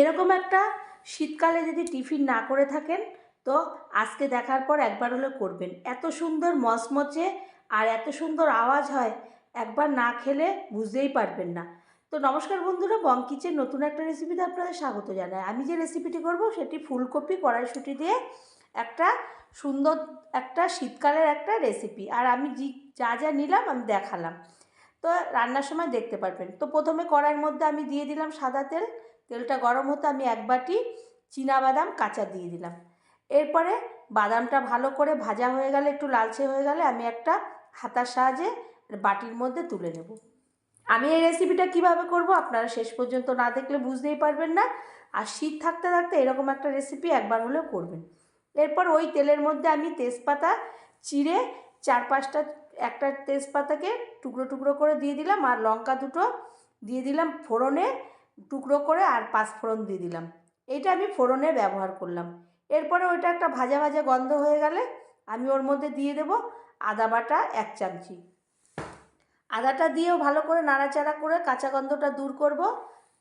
এরকম একটা শীতকালে যদি টিফিন না করে থাকেন, তো আজকে দেখার পর একবার হলেও করবেন। এত সুন্দর মচমচে আর এত সুন্দর আওয়াজ হয়, একবার না খেলে বুঝতেই পারবেন না। তো নমস্কার বন্ধুরা, বং কিচেন নতুন একটা রেসিপিতে আপনাদের স্বাগত জানাই। আমি যে রেসিপিটি করব, সেটি ফুলকপি কড়াইশুঁটি দিয়ে একটা সুন্দর একটা শীতকালের একটা রেসিপি আর আমি যা যা নিলাম আমি দেখালাম। তো রান্নার সময় দেখতে পারবেন। তো প্রথমে কড়াইয়ের মধ্যে আমি দিয়ে দিলাম সাদা তেল। তেলটা গরম হতে আমি এক বাটি বাদাম কাঁচা দিয়ে দিলাম। এরপরে বাদামটা ভালো করে ভাজা হয়ে গেলে, একটু লালচে হয়ে গেলে আমি একটা হাতার সাহায্যে বাটির মধ্যে তুলে নেব। আমি এই রেসিপিটা কীভাবে করব আপনারা শেষ পর্যন্ত না দেখলে বুঝতেই পারবেন না। আর শীত থাকতে থাকতে এরকম একটা রেসিপি একবার হলেও করবেন। এরপর ওই তেলের মধ্যে আমি তেজপাতা চিড়ে চার পাঁচটা, একটা তেজপাতাকে টুকরো টুকরো করে দিয়ে দিলাম। আর লঙ্কা দুটো দিয়ে দিলাম ফোড়নে। টুকরো করে আর পাঁচ ফোড়ন দিয়ে দিলাম। এইটা আমি ফোড়নে ব্যবহার করলাম। এরপরে ওইটা একটা ভাজা ভাজা গন্ধ হয়ে গেলে আমি ওর মধ্যে দিয়ে দেব আদা বাটা এক চামচি। আদাটা দিয়েও ভালো করে নাড়াচাড়া করে কাঁচা গন্ধটা দূর করব।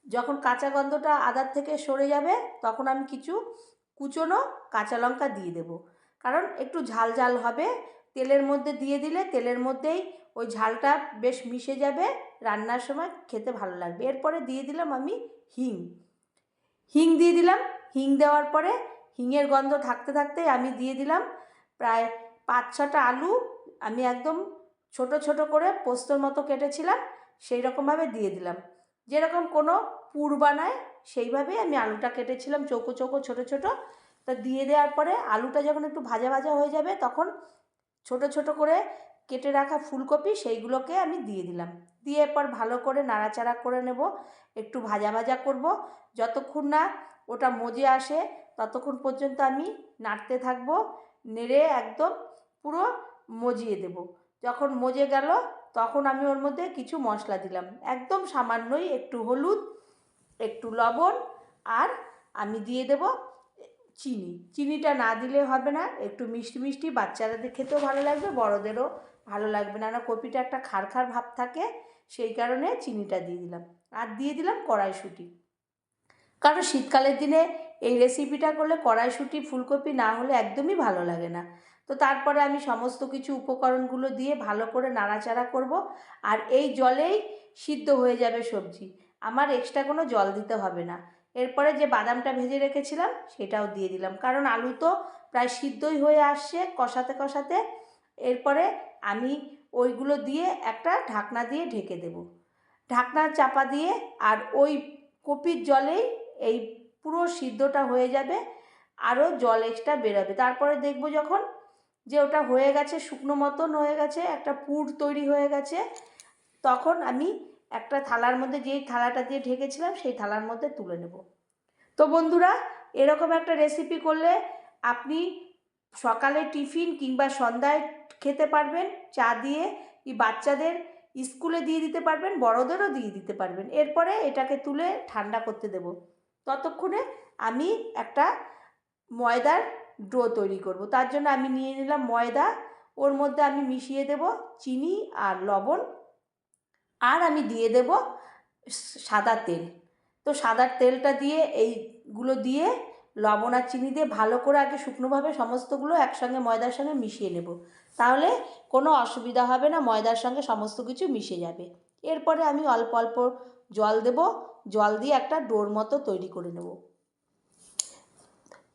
যখন কাঁচা গন্ধটা আদার থেকে সরে যাবে, তখন আমি কিছু কুচনো কাঁচা লঙ্কা দিয়ে দেব। কারণ একটু ঝাল ঝাল হবে তেলের মধ্যে দিয়ে দিলে তেলের মধ্যেই ওই ঝালটা বেশ মিশে যাবে, রান্নার সময় খেতে ভালো লাগবে। এরপরে দিয়ে দিলাম আমি হিং। হিং দিয়ে দিলাম। হিং দেওয়ার পরে হিংয়ের গন্ধ থাকতে থাকতে আমি দিয়ে দিলাম প্রায় পাঁচ ছটা আলু। আমি একদম ছোট ছোট করে পোস্তর মতো কেটেছিলাম সেই রকমভাবে দিয়ে দিলাম। যেরকম কোনো পুর বানায়, সেইভাবেই আমি আলুটা কেটেছিলাম, চৌকো চৌকো ছোট ছোট। তা দিয়ে দেওয়ার পরে আলুটা যখন একটু ভাজা ভাজা হয়ে যাবে, তখন ছোট ছোট করে কেটে রাখা ফুলকপি সেইগুলোকে আমি দিয়ে দিলাম। দিয়ে এরপর ভালো করে নাড়াচাড়া করে নেব, একটু ভাজা ভাজা করব। যতক্ষণ না ওটা মজে আসে, ততক্ষণ পর্যন্ত আমি নাড়তে থাকব, নেড়ে একদম পুরো মজিয়ে দেব। যখন মজে গেল, তখন আমি ওর মধ্যে কিছু মশলা দিলাম। একদম সামান্যই একটু হলুদ, একটু লবণ, আর আমি দিয়ে দেব চিনি। চিনিটা না দিলে হবে না। একটু মিষ্টি মিষ্টি, বাচ্চাদের খেতেও ভালো লাগবে, বড়োদেরও ভালো লাগবে না। না, কপিটা একটা খার খার ভাব থাকে, সেই কারণে চিনিটা দিয়ে দিলাম। আর দিয়ে দিলাম কড়াইশুঁটি। কারণ শীতকালের দিনে এই রেসিপিটা করলে কড়াইশুঁটি, ফুলকপি না হলে একদমই ভালো লাগে না। তো তারপরে আমি সমস্ত কিছু উপকরণগুলো দিয়ে ভালো করে নাড়াচাড়া করব। আর এই জলেই সিদ্ধ হয়ে যাবে সবজি। আমার এক্সট্রা কোনো জল দিতে হবে না। এরপরে যে বাদামটা ভেজে রেখেছিলাম, সেটাও দিয়ে দিলাম। কারণ আলু তো প্রায় সিদ্ধই হয়ে আসছে কষাতে কষাতে। এরপরে আমি ওইগুলো দিয়ে একটা ঢাকনা দিয়ে ঢেকে দেব। ঢাকনা চাপা দিয়ে আর ওই কপির জলেই এই পুরো সিদ্ধটা হয়ে যাবে, আরও জল এক্সট্রা বেরোবে। তারপরে দেখব যখন যে ওটা হয়ে গেছে, শুকনো মতন হয়ে গেছে, একটা পুর তৈরি হয়ে গেছে, তখন আমি একটা থালার মধ্যে যেই থালাটা দিয়ে ঢেকেছিলাম, সেই থালার মধ্যে তুলে নেব। তো বন্ধুরা, এরকম একটা রেসিপি করলে আপনি সকালে টিফিন কিংবা সন্ধ্যায় খেতে পারবেন, চা দিয়ে কি বাচ্চাদের স্কুলে দিয়ে দিতে পারবেন, বড়োদেরও দিয়ে দিতে পারবেন। এরপরে এটাকে তুলে ঠান্ডা করতে দেব। ততক্ষণে আমি একটা ময়দার ডো তৈরি করব। তার জন্য আমি নিয়ে নিলাম ময়দা, ওর মধ্যে আমি মিশিয়ে দেব চিনি আর লবণ আর আমি দিয়ে দেব সাদা তেল। তো সাদার তেলটা দিয়ে, এইগুলো দিয়ে, লবণ আর চিনি দিয়ে ভালো করে আগে শুকনোভাবে সমস্তগুলো একসঙ্গে ময়দার সঙ্গে মিশিয়ে নেব। তাহলে কোনো অসুবিধা হবে না, ময়দার সঙ্গে সমস্ত কিছু মিশে যাবে। এরপরে আমি অল্প অল্প জল দেব, জল দিয়ে একটা ডোর মতো তৈরি করে নেব।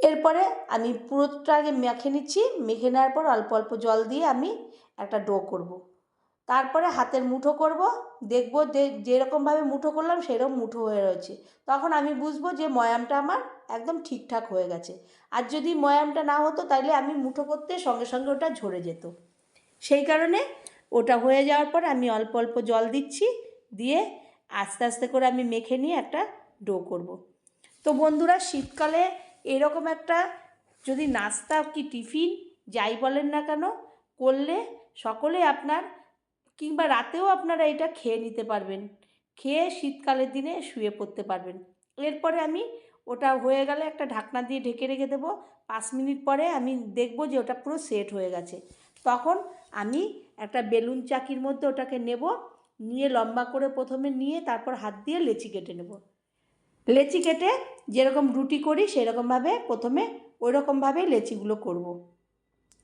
এরপরে আমি পুরোটা আগে মেখে নিচ্ছি, মেখে নেওয়ার পর অল্প অল্প জল দিয়ে আমি একটা ডো করব। তারপরে হাতের মুঠো করব, দেখব যে যেরকমভাবে মুঠো করলাম সেরকম মুঠো হয়ে রয়েছে। তখন আমি বুঝব যে ময়ামটা আমার একদম ঠিকঠাক হয়ে গেছে। আর যদি ময়ামটা না হতো তাহলে আমি মুঠো করতে সঙ্গে সঙ্গে ওটা ঝরে যেত। সেই কারণে ওটা হয়ে যাওয়ার পর আমি অল্প অল্প জল দিচ্ছি, দিয়ে আস্তে আস্তে করে আমি মেখে নিয়ে একটা ডো করব। তো বন্ধুরা, শীতকালে এরকম একটা যদি নাস্তা কি টিফিন, যাই বলেন না কেন, করলে সকলে আপনার কিংবা রাতেও আপনারা এটা খেয়ে নিতে পারবেন। খেয়ে শীতকালের দিনে শুয়ে পড়তে পারবেন। এরপরে আমি ওটা হয়ে গেলে একটা ঢাকনা দিয়ে ঢেকে রেখে দেবো। পাঁচ মিনিট পরে আমি দেখব যে ওটা পুরো সেট হয়ে গেছে। তখন আমি একটা বেলুন চাকির মধ্যে ওটাকে নেব, নিয়ে লম্বা করে প্রথমে নিয়ে তারপর হাত দিয়ে লেচি কেটে নেব। লেচি কেটে যেরকম রুটি করি সেরকমভাবে প্রথমে ওই রকমভাবে লেচিগুলো করব।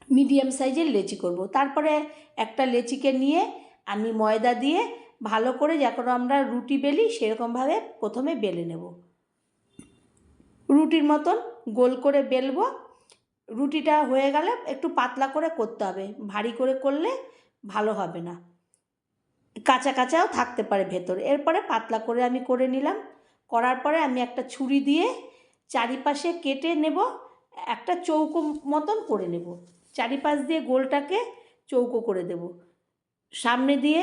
মিডিয়াম সাইজের লেচি করব। তারপরে একটা লেচিকে নিয়ে আমি ময়দা দিয়ে ভালো করে যখন আমরা রুটি বেলি সেরকমভাবে প্রথমে বেলে নেব। রুটির মতন গোল করে বেলবো। রুটিটা হয়ে গেলে একটু পাতলা করে করতে হবে। ভারী করে করলে ভালো হবে না। কাঁচা কাঁচাও থাকতে পারে ভেতরে। এরপরে পাতলা করে আমি করে নিলাম। করার পরে আমি একটা ছুরি দিয়ে চারিপাশে কেটে নেব। একটা চৌকো মতন করে নেব। চারিপাশ দিয়ে গোলটাকে চৌকো করে দেব। সামনে দিয়ে,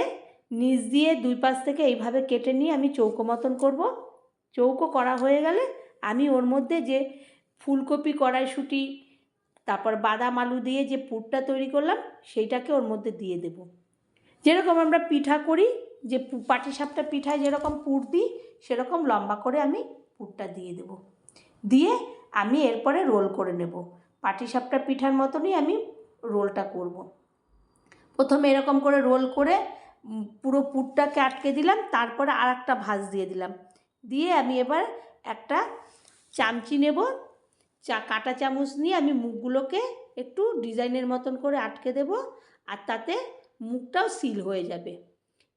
নিচ দিয়ে দুই পাশ থেকে এইভাবে কেটে নিয়ে আমি চৌকো মতন করব। চৌকো করা হয়ে গেলে আমি ওর মধ্যে যে ফুলকপি কড়াইশুঁটি, তারপর বাদাম আলু দিয়ে যে পুরটা তৈরি করলাম, সেইটাকে ওর মধ্যে দিয়ে দেব। যেরকম আমরা পিঠা করি, যে পাটিসাপটা পিঠায় যেরকম পুর দিই, সেরকম লম্বা করে আমি পুরটা দিয়ে দেব। দিয়ে আমি এরপরে রোল করে নেব। পাটিসাপটা পিঠার মতনই আমি রোলটা করব। প্রথমে এরকম করে রোল করে পুরো পুরটাকে আটকে দিলাম, তারপরে আর একটা ভাঁজ দিয়ে দিলাম। দিয়ে আমি এবার একটা চামচি নেব, চা, কাটা চামচ নিয়ে আমি মুখগুলোকে একটু ডিজাইনের মতন করে আটকে দেব, আর তাতে মুখটাও সিল হয়ে যাবে।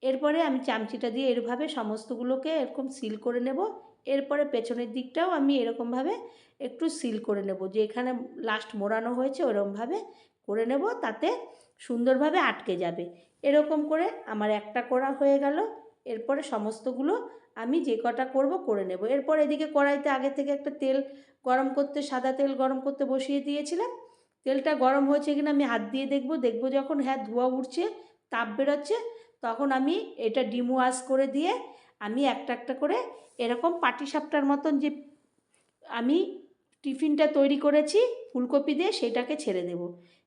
এরপরে আমি চামচিটা দিয়ে এরভাবে সমস্তগুলোকে এরকম সিল করে নেব। এরপরে পেছনের দিকটাও আমি এরকমভাবে একটু সিল করে নেব। যে এখানে লাস্ট মোড়ানো হয়েছে ওরকমভাবে করে নেব। তাতে সুন্দরভাবে আটকে যাবে। এরকম করে আমার একটা করা হয়ে গেল। এরপরে সমস্তগুলো আমি যে কটা করব করে নেব। এরপর এদিকে কড়াইতে আগে থেকে একটা তেল গরম করতে, সাদা তেল গরম করতে বসিয়ে দিয়েছিলাম। তেলটা গরম হয়েছে কিনা আমি হাত দিয়ে দেখব। দেখব যখন হ্যাঁ ধোয়া উঠছে, তাপ বেরোচ্ছে, তখন আমি এটা ডিমো ওয়াশ করে দিয়ে আমি একটা একটা করে এরকম পাটিসাপটার মতন যে আমি টিফিনটা তৈরি করেছি, ফুলকপি দিয়ে সেটাকে ছেড়ে দেব।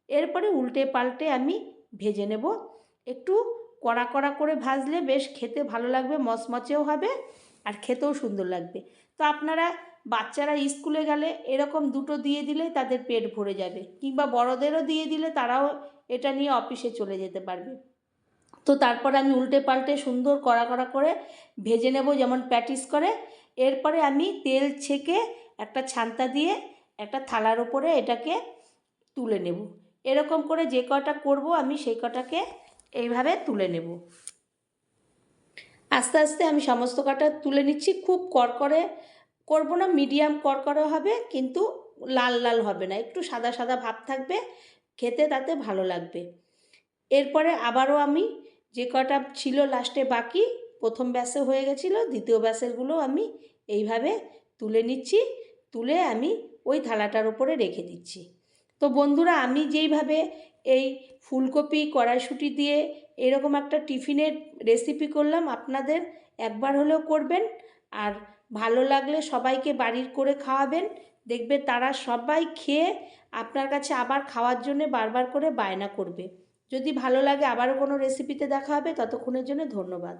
এরপরে উল্টে পাল্টে আমি ভেজে নেব। একটু কড়া কড়া করে ভাজলে বেশ খেতে ভালো লাগবে, মচমচেও হবে আর খেতেও সুন্দর লাগবে। তো আপনারা বাচ্চারা স্কুলে গেলে এরকম দুটো দিয়ে দিলে তাদের পেট ভরে যাবে কিংবা বড়দেরও দিয়ে দিলে তারাও এটা নিয়ে অফিসে চলে যেতে পারবে। তো তারপর আমি উল্টে পাল্টে সুন্দর কড়া কড়া করে ভেজে নেব যেমন প্যাটিস করে। এরপরে আমি তেল ছেঁকে একটা ছান্তা দিয়ে একটা থালার ওপরে এটাকে তুলে নেব। এরকম করে যে কটা করব, আমি সেই কটাকে এইভাবে তুলে নেব। আস্তে আস্তে আমি সমস্ত কটা তুলে নিচ্ছি, খুব করকরে করব না, মিডিয়াম করকরে হবে, কিন্তু লাল লাল হবে না, একটু সাদা সাদা ভাব থাকবে, খেতে তাতে ভালো লাগবে। এরপরে আবারও আমি যে কটা ছিল লাস্টে বাকি, প্রথম ব্যাসে হয়ে গেছিল, দ্বিতীয় ব্যাসেরগুলো আমি এইভাবে তুলে নিচ্ছি, তুলে আমি ওই থালাটার উপরে রেখে দিচ্ছি। তো বন্ধুরা, আমি যেইভাবে এই ফুলকপি কড়াইশুঁটি দিয়ে এরকম একটা টিফিনের রেসিপি করলাম, আপনাদের একবার হলেও করবেন। আর ভালো লাগলে সবাইকে বাড়ির করে খাওয়াবেন। দেখবে তারা সবাই খেয়ে আপনার কাছে আবার খাওয়ার জন্য বারবার করে বায়না করবে। যদি ভালো লাগে আবারও কোনো রেসিপিতে দেখা হবে, ততক্ষণের জন্য ধন্যবাদ।